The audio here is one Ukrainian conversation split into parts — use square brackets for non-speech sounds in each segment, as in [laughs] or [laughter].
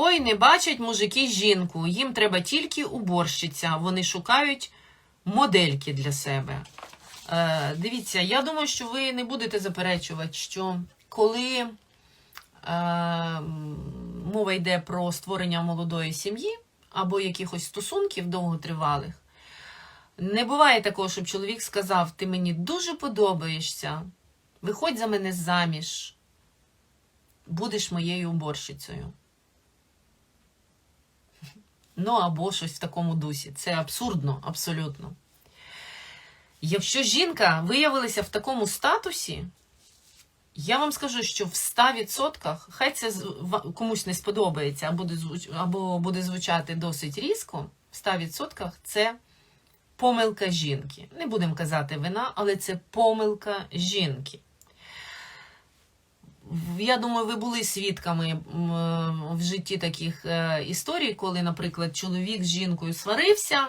Ой, не бачать мужики жінку, їм треба тільки уборщиця. Вони шукають модельки для себе. Е, дивіться, я думаю, що ви не будете заперечувати, що коли е, мова йде про створення молодої сім'ї або якихось стосунків довготривалих, не буває такого, щоб чоловік сказав: ти мені дуже подобаєшся, виходь за мене заміж, будеш моєю уборщицею. Ну, або щось в такому дусі. Це абсурдно, абсолютно. Якщо жінка виявилася в такому статусі, я вам скажу, що в 100%, хай це комусь не сподобається, або буде, звучати досить різко, в 100% це помилка жінки. Не будемо казати вина, але це помилка жінки. Я думаю, ви були свідками в житті таких е, історій, коли, наприклад, чоловік з жінкою сварився,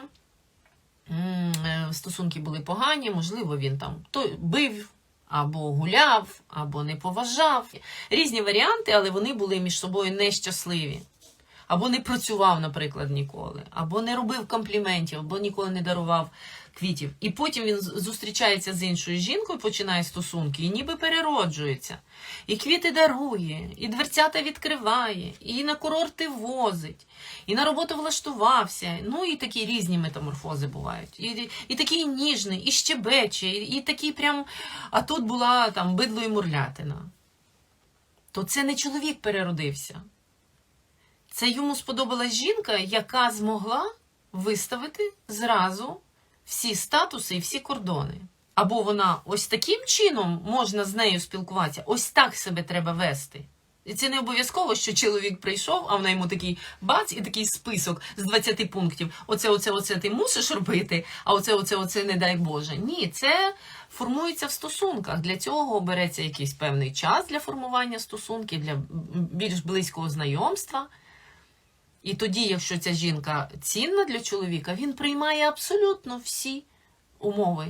е, стосунки були погані, можливо, він там то бив, або гуляв, або не поважав. Різні варіанти, але вони були між собою нещасливі. Або не працював, наприклад, ніколи, або не робив компліментів, або ніколи не дарував квітів. І потім він зустрічається з іншою жінкою, починає стосунки, і ніби перероджується. І квіти дарує, і дверцята відкриває, і на курорти возить, і на роботу влаштувався. Ну і такі різні метаморфози бувають. І, і такий ніжний, і щебече, і, і такий прям. А тут була там бидло і мурлятина. То це не чоловік переродився. Це йому сподобалась жінка, яка змогла виставити зразу всі статуси і всі кордони. Або вона ось таким чином можна з нею спілкуватися, ось так себе треба вести. І це не обов'язково, що чоловік прийшов, а вона йому такий бац, і такий список з 20 пунктів. Оце, оце, оце ти мусиш робити, а оце, оце, оце не дай Боже. Ні, це формується в стосунках. Для цього береться якийсь певний час для формування стосунків, для більш близького знайомства. І тоді, якщо ця жінка цінна для чоловіка, він приймає абсолютно всі умови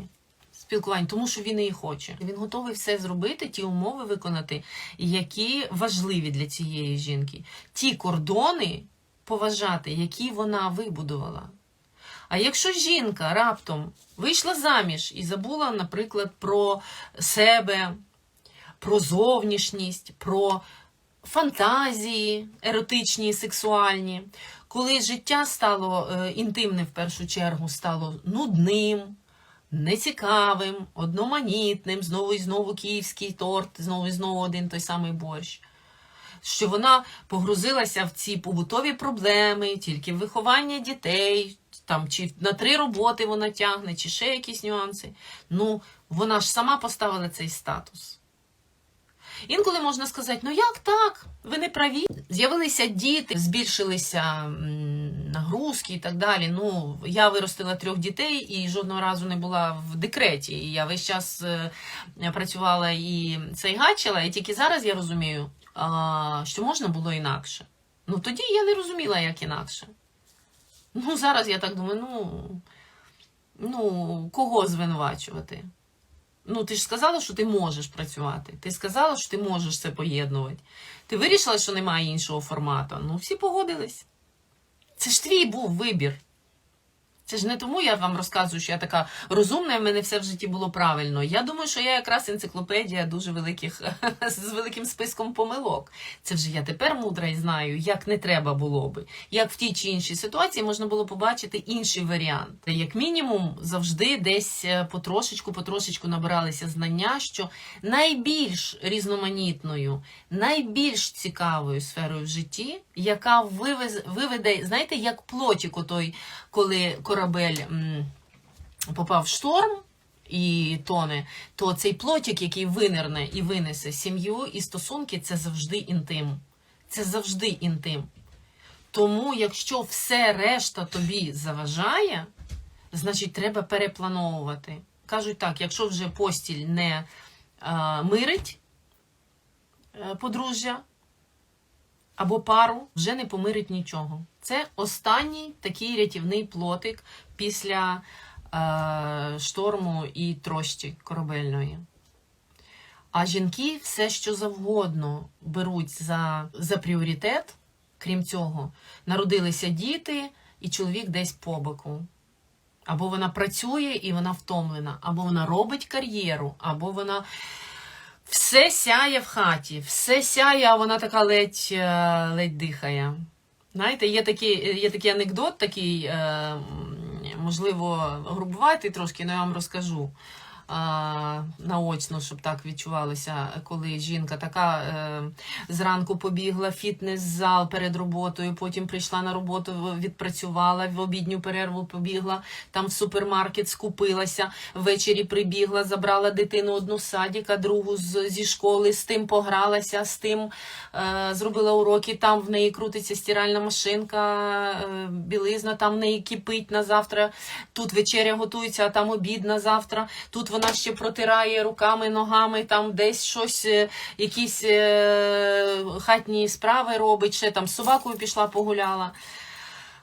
спілкування, тому що він її хоче. Він готовий все зробити, ті умови виконати, які важливі для цієї жінки, ті кордони поважати, які вона вибудувала. А якщо жінка раптом вийшла заміж і забула, наприклад, про себе, про зовнішність, про фантазії еротичні сексуальні, коли життя стало е, інтимне в першу чергу, стало нудним, нецікавим, одноманітним, знову і знову київський торт, знову і знову один той самий борщ. Що вона погрузилася в ці побутові проблеми, тільки виховання дітей, там, чи на три роботи вона тягне, чи ще якісь нюанси. Ну, вона ж сама поставила цей статус. Інколи можна сказати, ну як так? Ви не праві. З'явилися діти, збільшилися нагрузки і так далі. Ну, я виростила трьох дітей і жодного разу не була в декреті. І я весь час е, працювала і цейгачила, і тільки зараз я розумію, що можна було інакше. Ну тоді я не розуміла, як інакше. Ну, зараз я так думаю, ну, ну кого звинувачувати? Ну, ти ж сказала, що ти можеш працювати. Ти сказала, що ти можеш це поєднувати. Ти вирішила, що немає іншого формату. Ну, всі погодились. Це ж твій був вибір. Це ж не тому я вам розказую, що я така розумна, і в мене все в житті було правильно. Я думаю, що я якраз енциклопедія дуже великих [laughs] з великим списком помилок. Це вже я тепер мудра і знаю, як не треба було би. Як в тій чи іншій ситуації можна було побачити інший варіант. Як мінімум, завжди десь е, потрошечку, потрошечку набиралися знання, що найбільш різноманітною, найбільш цікавою сферою в житті, яка виведе, знаєте, як плотік отой, коли корабель попав в шторм і тоне, то цей плотик, який винирне і винесе сім'ю і стосунки, це завжди інтим. Це завжди інтим. Тому, якщо все решта тобі заважає, значить треба переплановувати. Кажуть так, якщо вже постіль не е, мирить е, подружжя або пару, вже не помирить нічого. Це останній такий рятівний плотик після е, шторму і трощі корабельної. А жінки все, що завгодно беруть за, за пріоритет, Крім цього, народилися діти, і чоловік десь по боку. Або вона працює і вона втомлена, або вона робить кар'єру, або вона все сяє в хаті, все сяє, а вона така ледь, е, ледь дихає. Знаєте, є такий, є такий анекдот, такий, е, можливо, грубуватий трошки, але я вам розкажу а, наочно, щоб так відчувалося, коли жінка така е, зранку побігла фітнес-зал перед роботою, потім прийшла на роботу, відпрацювала, в обідню перерву побігла, там в супермаркет скупилася, ввечері прибігла, забрала дитину одну з садика, другу з, зі школи, з тим погралася, з тим е, зробила уроки, там в неї крутиться стиральна машинка, е, білизна, там в неї кипить на завтра, тут вечеря готується, а там обід на завтра, тут вона ще протирає руками, ногами, там десь щось, е, якісь е, хатні справи робить, ще там з собакою пішла погуляла.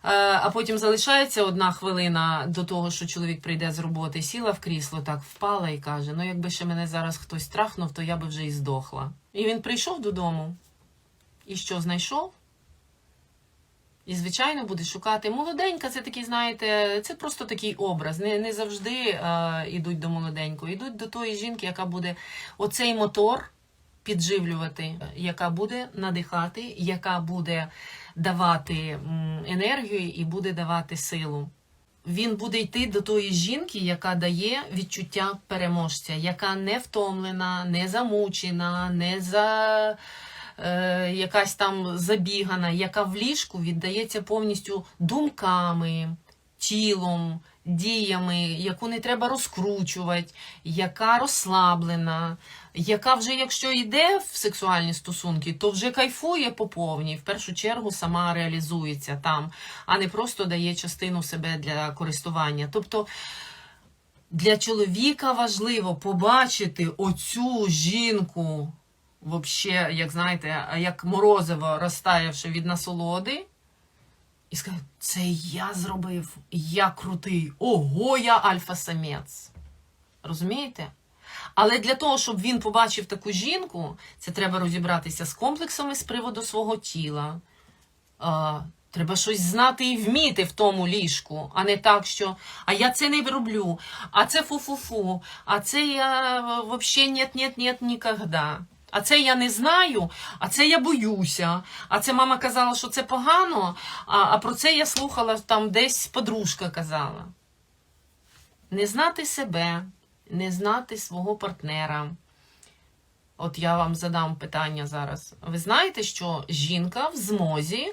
Е, А потім залишається одна хвилина до того, що чоловік прийде з роботи, сіла в крісло, так впала і каже: Ну, якби ще мене зараз хтось трахнув, то я би вже і здохла. І він прийшов додому. І що знайшов? І, звичайно, буде шукати. Молоденька, це такий, знаєте, це просто такий образ. Не, не завжди е, йдуть до молоденької, йдуть до тої жінки, яка буде оцей мотор підживлювати, яка буде надихати, яка буде давати енергію і буде давати силу. Він буде йти до тої жінки, яка дає відчуття переможця, яка не втомлена, не замучена, не за е, якась там забігана, яка в ліжку віддається повністю думками, тілом, діями, яку не треба розкручувати, яка розслаблена, яка вже, якщо йде в сексуальні стосунки, то вже кайфує по повній, в першу чергу сама реалізується там, а не просто дає частину себе для користування. Тобто для чоловіка важливо побачити оцю жінку, вообще, як знаєте, як морозиво розтаявши від насолоди, і сказати, це я зробив, я крутий, ого, я альфа-самець. Розумієте? Але для того, щоб він побачив таку жінку, це треба розібратися з комплексами з приводу свого тіла. А, треба щось знати і вміти в тому ліжку, а не так, що а я це не роблю, а це фу-фу-фу, а це я взагалі нет-нет-нет ніколи. А це я не знаю, а це я боюся. А це мама казала, що це погано, а, а про це я слухала там десь подружка казала. Не знати себе, не знати свого партнера. От я вам задам питання зараз. Ви знаєте, що жінка в змозі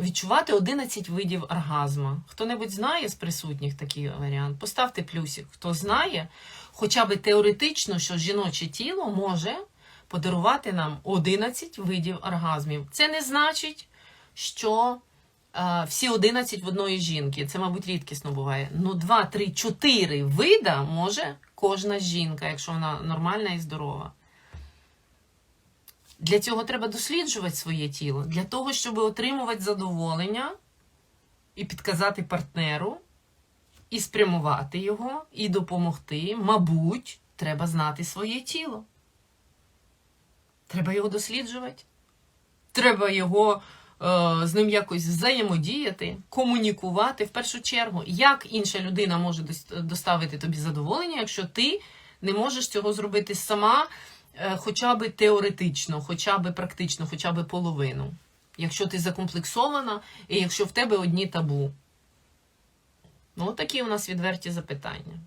відчувати 11 видів оргазму? Хто-небудь знає з присутніх такий варіант? Поставте плюсик. Хто знає, хоча б теоретично, що жіноче тіло може подарувати нам 11 видів оргазмів. Це не значить, що а, всі 11 в одної жінки. Це, мабуть, рідкісно буває. Ну, 2, 3, 4 вида може кожна жінка, якщо вона нормальна і здорова. Для цього треба досліджувати своє тіло, для того, щоб отримувати задоволення і підказати партнеру, і спрямувати його, і допомогти. Мабуть, треба знати своє тіло. Треба його досліджувати. Треба його е, з ним якось взаємодіяти, комунікувати в першу чергу, як інша людина може доставити тобі задоволення, якщо ти не можеш цього зробити сама, хоча б теоретично, хоча б практично, хоча б половину. Якщо ти закомплексована, і якщо в тебе одні табу. Ну, такі у нас відверті запитання.